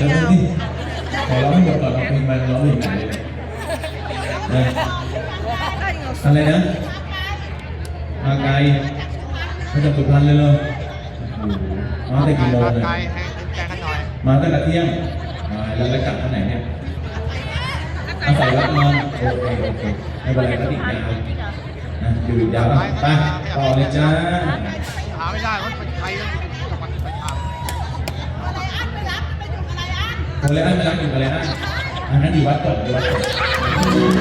จะต้องที่ขอร้องให้หมดก่อนเอาเพลงมันร้องเพลงไหนนะอะไรนะมาไกลมาจากสุพรรณเลยเหรอโอ้โหมาตั้งแต่กี่โมงมาเนี่ยไกลให้แจ้งกันหน่อยมาตั้งแต่เที่ยงอ่าแล้วไปกลับที่ไหนเนี่ยอาศัยรับนอนโอเคโอเคไม่เป็นไรก็ติดยาวนะอยู่อีกยาวอะไปต่อเลยจ้าหาไม่ได้ว่าเป็นใคร โอเลยอันไม่รับอยู่กันเลยอันอันนั้นอยู่วัดตกอยู่วัดตก